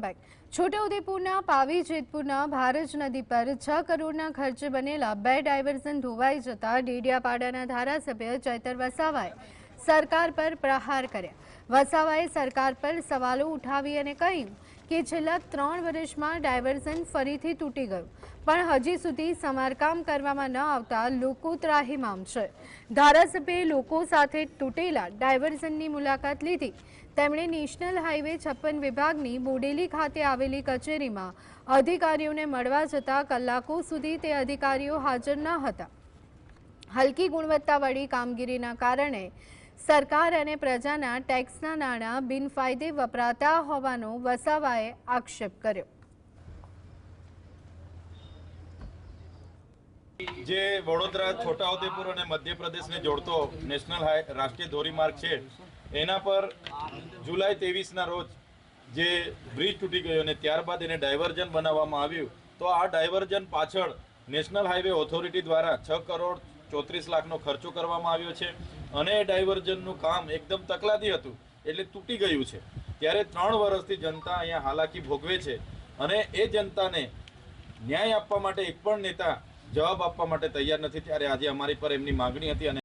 Welcome back છોટાઉદેપુરના પાવી જેતપુરના ભારજ નદી પર છ કરોડના ખર્ચે બનેલા બે ડાયવર્ઝન ધોવાઈ જતા ડેડિયાપાડાના ધારાસભ્ય ચૈતર વસાવાએ સરકાર પર પ્રહાર કર્યા. વસાવાએ સરકાર પર સવાલો ઉઠાવી અને કહ્યું કે છેલ્લા ત્રણ વર્ષમાં ડાયવર્ઝન ફરીથી તૂટી ગયું. પણ હજી સુધી સમારકામ કરવામાં ન આવતા લોકો ત્રાહિમામ છે. ધારાસભ્યે લોકો સાથે તૂટેલા ડાયવર્ઝનની મુલાકાત લીધી. તેમણે નેશનલ હાઈવે છપ્પન વિભાગની બોડેલી ખાતે આવેલી કચેરીમાં અધિકારીઓને મળવા જતા કલાકો સુધી તે અધિકારીઓ હાજર ન હતા. હલકી ગુણવત્તાવાળી કામગીરીના કારણે સરકાર અને પ્રજાના ટેક્સના નાણાં બિનફાયદે વપરાતા હોવાનો વસાવાએ આક્ષેપ કર્યો. જે વડોદરા, છોટાઉદેપુર અને મધ્યપ્રદેશને જોડતો નેશનલ રાષ્ટ્રીય ધોરીમાર્ગ છે, એના પર જુલાઈ ત્રેવીસના રોજ જે બ્રિજ તૂટી ગયો અને ત્યારબાદ એને ડાયવર્ઝન બનાવવામાં આવ્યું, તો આ ડાયવર્ઝન પાછળ નેશનલ હાઈવે ઓથોરિટી દ્વારા છ કરોડ ચોત્રીસ લાખનો ખર્ચો કરવામાં આવ્યો છે અને ડાયવર્ઝનનું કામ એકદમ તકલાદી હતું, એટલે તૂટી ગયું છે. ત્યારે ત્રણ વર્ષથી જનતા અહીંયા હાલાકી ભોગવે છે અને એ જનતાને ન્યાય આપવા માટે એક પણ નેતા જવાબ આપવા માટે તૈયાર નથી. ત્યારે આજે અમારી પર એમની માગણી હતી અને